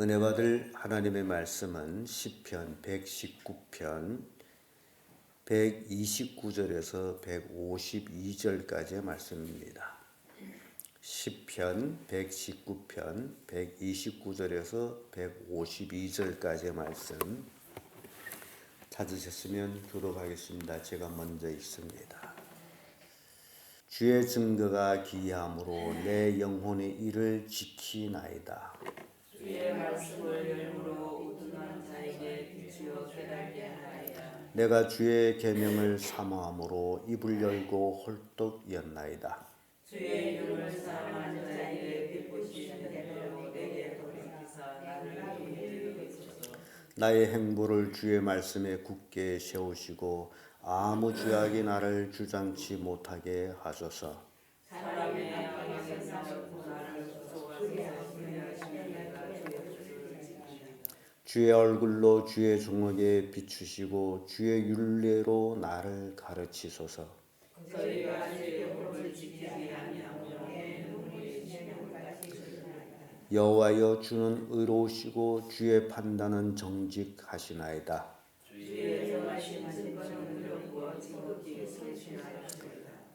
은혜 받을 하나님의 말씀은 시편 119편 129절에서 152절까지의 말씀입니다. 시편 119편 129절에서 152절까지의 말씀 찾으셨으면 교독하겠습니다. 제가 먼저 읽습니다. 주의 증거가 기이함으로 내 영혼의 일을 지키나이다. 주의 말씀을 열무로 우둔한 자에게 비추어 깨달게 하나이다. 내가 주의 계명을 사모함으로 입을 열고 홀떡 였나이다. 주의 이름을 사랑하는 자에게 비쁘신 대로 내게 돌이키사 나를 인도해 주소서. 나의 행보를 주의 말씀에 굳게 세우시고 아무 죄악이 나를 주장치 못하게 하소서. 사람의 악하게 생각하고 나를 주소가서 분열하시는 내가 주의 줄을 지키나. 주의 얼굴로 주의 종에게 비추시고 주의 율례로 나를 가르치소서. 여호와여 주는 의로우시고 주의 판단은 정직하시나이다.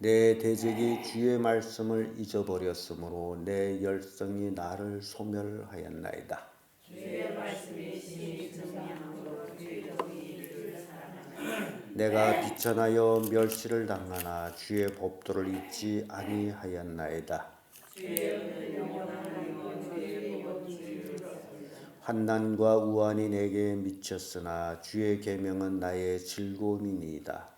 내 대적이 주의 말씀을 잊어버렸으므로 내 열성이 나를 소멸하였나이다. 주의 말씀이 심히 정량함으로 주의 정의를 사랑하나이다. 내가 비천하여 멸시를 당하나 주의 법도를 잊지 아니하였나이다. 환난과 우환이 내게 미쳤으나 주의 계명은 나의 즐거움이니이다.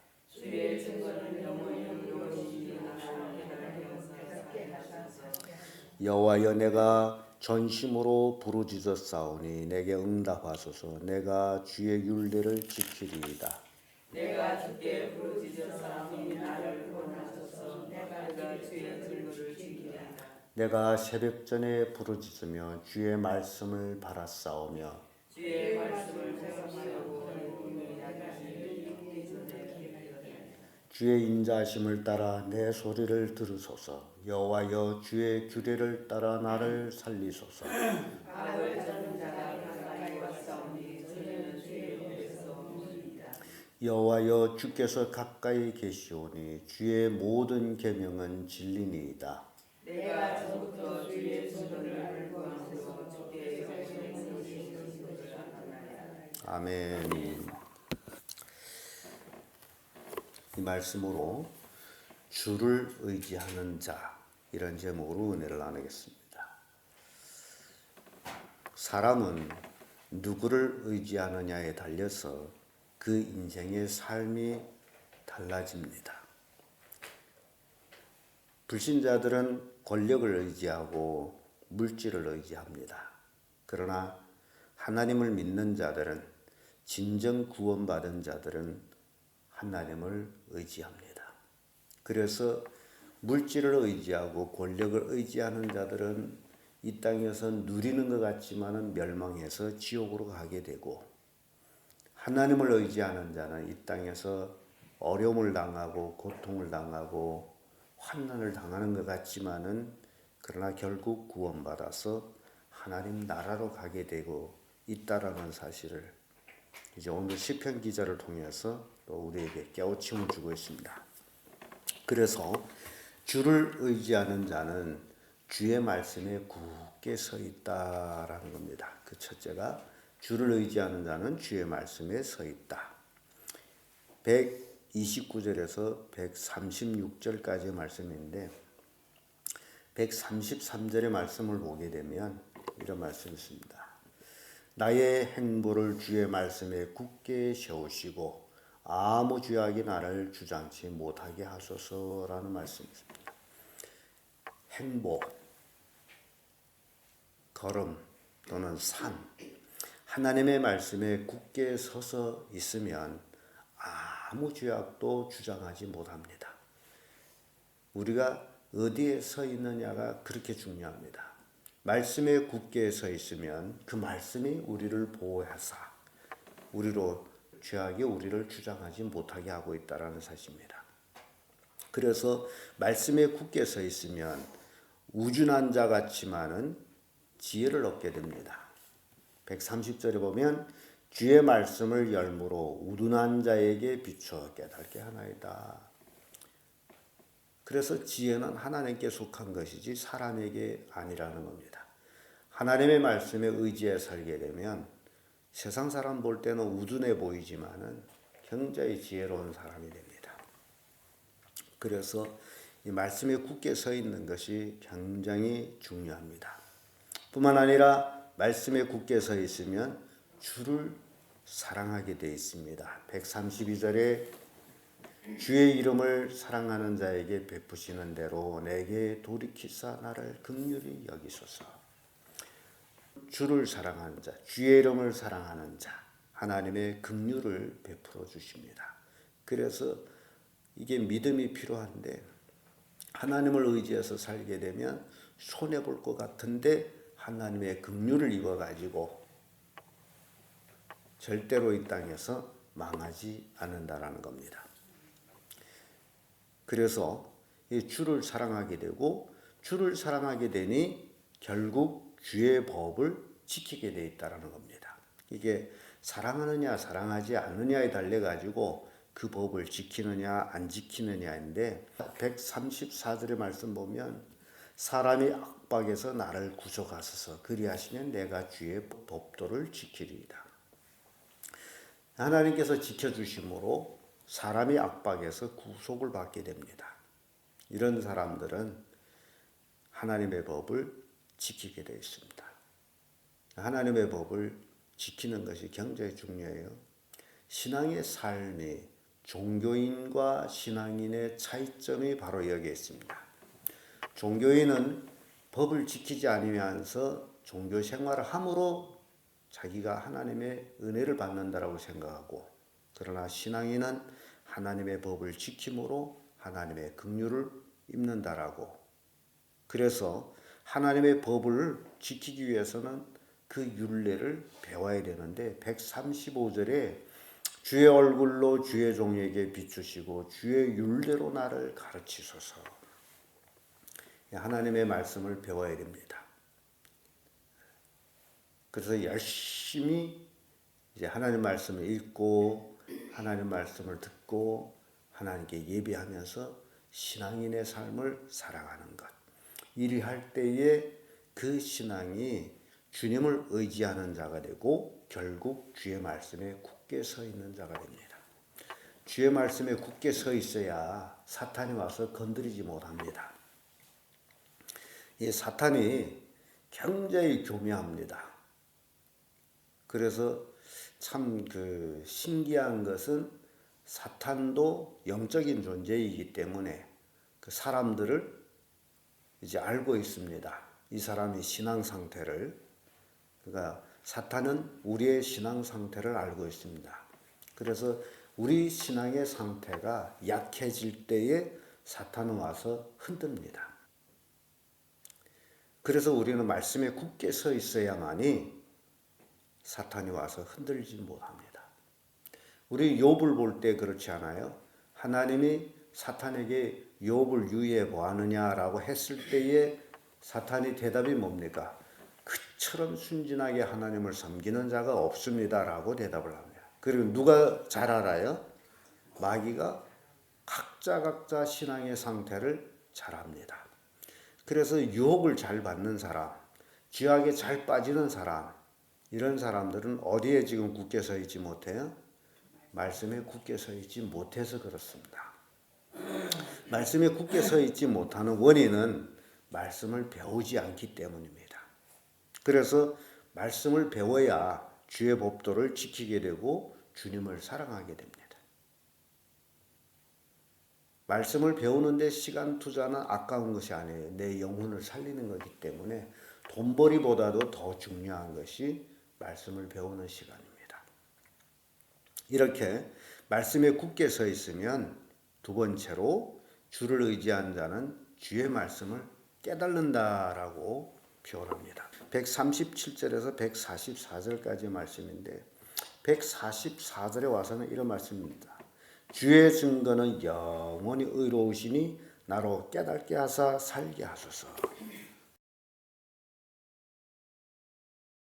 여호와여 내가 전심으로 부르짖어 싸우니 내게 응답하소서. 내가 주의 율례를 지키리이다. 내가 주께 부르짖어 싸우니 나를 구원하소서. 내가 주의 증거를 지키리라. 내가 새벽 전에 부르짖으며 주의 말씀을 바라싸우며 주의 말씀을. 주의 인자심을 따라 내 소리를 들으소서. 여호와여 주의 규례를 따라 나를 살리소서. 여호와여 주께서 가까이 계시오니 주의 모든 계명은 진리니이다. 내가 전부터 주의 주께 것을 알아나야 아멘. 이 말씀으로 주를 의지하는 자 이런 제목으로 은혜를 나누겠습니다. 사람은 누구를 의지하느냐에 달려서 그 인생의 삶이 달라집니다. 불신자들은 권력을 의지하고 물질을 의지합니다. 그러나 하나님을 믿는 자들은 진정 구원받은 자들은 하나님을 의지합니다. 그래서 물질을 의지하고 권력을 의지하는 자들은 이 땅에서 누리는 것 같지만은 멸망해서 지옥으로 가게 되고 하나님을 의지하는 자는 이 땅에서 어려움을 당하고 고통을 당하고 환난을 당하는 것 같지만은 그러나 결국 구원받아서 하나님 나라로 가게 되고 있다라는 사실을 이제 오늘 시편 기자를 통해서 또 우리에게 깨우침을 주고 있습니다. 그래서 주를 의지하는 자는 주의 말씀에 굳게 서 있다라는 겁니다. 그 첫째가 주를 의지하는 자는 주의 말씀에 서 있다. 129절에서 136절까지의 말씀인데 133절의 말씀을 보게 되면 이런 말씀이 있습니다. 나의 행보를 주의 말씀에 굳게 세우시고 아무 죄악이 나를 주장치 못하게 하소서라는 말씀입니다. 행보, 걸음 또는 산, 하나님의 말씀에 굳게 서서 있으면 아무 죄악도 주장하지 못합니다. 우리가 어디에 서 있느냐가 그렇게 중요합니다. 말씀에 굳게 서 있으면 그 말씀이 우리를 보호하사 우리로 죄악이 우리를 주장하지 못하게 하고 있다라는 사실입니다. 그래서 말씀에 굳게 서 있으면 우준한 자 같지만은 지혜를 얻게 됩니다. 130절에 보면 주의 말씀을 열무로 우둔한 자에게 비추어 깨닫게 하나이다. 그래서 지혜는 하나님께 속한 것이지 사람에게 아니라는 겁니다. 하나님의 말씀에 의지해 살게 되면 세상 사람 볼 때는 우둔해 보이지만은 굉장히 지혜로운 사람이 됩니다. 그래서 이 말씀에 굳게 서 있는 것이 굉장히 중요합니다. 뿐만 아니라 말씀에 굳게 서 있으면 주를 사랑하게 되어 있습니다. 132절에 주의 이름을 사랑하는 자에게 베푸시는 대로 내게 돌이키사 나를 극률히 여기소서. 주를 사랑하는 자, 주의 이름을 사랑하는 자, 하나님의 긍휼을 베풀어 주십니다. 그래서 이게 믿음이 필요한데 하나님을 의지해서 살게 되면 손해 볼 것 같은데 하나님의 긍휼을 입어 가지고 절대로 이 땅에서 망하지 않는다라는 겁니다. 그래서 이 주를 사랑하게 되고 주를 사랑하게 되니 결국 주의 법을 지키게 돼 있다라는 겁니다. 이게 사랑하느냐 사랑하지 않느냐에 달려 가지고 그 법을 지키느냐 안 지키느냐인데 134절의 말씀 보면 사람이 악박에서 나를 구속하소서 그리하시면 내가 주의 법도를 지키리이다. 하나님께서 지켜주심으로 사람이 압박에서 구속을 받게 됩니다. 이런 사람들은 하나님의 법을 지키게 되어 있습니다. 하나님의 법을 지키는 것이 굉장히 중요해요. 신앙의 삶이 종교인과 신앙인의 차이점이 바로 여기에 있습니다. 종교인은 법을 지키지 않으면서 종교 생활을 함으로 자기가 하나님의 은혜를 받는다라고 생각하고 그러나 신앙인은 하나님의 법을 지킴으로 하나님의 긍휼을 입는다라고 그래서 하나님의 법을 지키기 위해서는 그 율례를 배워야 되는데 135절에 주의 얼굴로 주의 종에게 비추시고 주의 율례로 나를 가르치소서. 하나님의 말씀을 배워야 됩니다. 그래서 열심히 이제 하나님 말씀을 읽고 하나님 말씀을 듣고 하나님께 예배하면서 신앙인의 삶을 살아가는 것. 일이 할 때에 그 신앙이 주님을 의지하는 자가 되고 결국 주의 말씀에 굳게 서 있는 자가 됩니다. 주의 말씀에 굳게 서 있어야 사탄이 와서 건드리지 못합니다. 이 사탄이 굉장히 교묘합니다. 그래서 참 그 신기한 것은 사탄도 영적인 존재이기 때문에 그 사람들을 이제 알고 있습니다. 이 사람의 신앙 상태를. 그러니까 사탄은 우리의 신앙 상태를 알고 있습니다. 그래서 우리 신앙의 상태가 약해질 때에 사탄은 와서 흔듭니다. 그래서 우리는 말씀에 굳게 서 있어야만이 사탄이 와서 흔들지 못합니다. 우리 욥을 볼 때 그렇지 않아요? 하나님이 사탄에게 욥을 유의해 보았느냐라고 했을 때에 사탄이 대답이 뭡니까? 그처럼 순진하게 하나님을 섬기는 자가 없습니다라고 대답을 합니다. 그리고 누가 잘 알아요? 마귀가 각자 각자 신앙의 상태를 잘 압니다. 그래서 유혹을 잘 받는 사람, 죄악에 잘 빠지는 사람, 이런 사람들은 어디에 지금 굳게 서 있지 못해요? 말씀에 굳게 서 있지 못해서 그렇습니다. 말씀에 굳게 서 있지 못하는 원인은 말씀을 배우지 않기 때문입니다. 그래서 말씀을 배워야 주의 법도를 지키게 되고 주님을 사랑하게 됩니다. 말씀을 배우는데 시간 투자는 아까운 것이 아니에요. 내 영혼을 살리는 거기 때문에 돈벌이보다도 더 중요한 것이 말씀을 배우는 시간입니다. 이렇게 말씀에 굳게 서 있으면 두 번째로 주를 의지한 자는 주의 말씀을 깨달는다라고 표현합니다. 137절에서 144절까지 말씀인데 144절에 와서는 이런 말씀입니다. 주의 증거는 영원히 의로우시니 나로 깨닫게 하사 살게 하소서.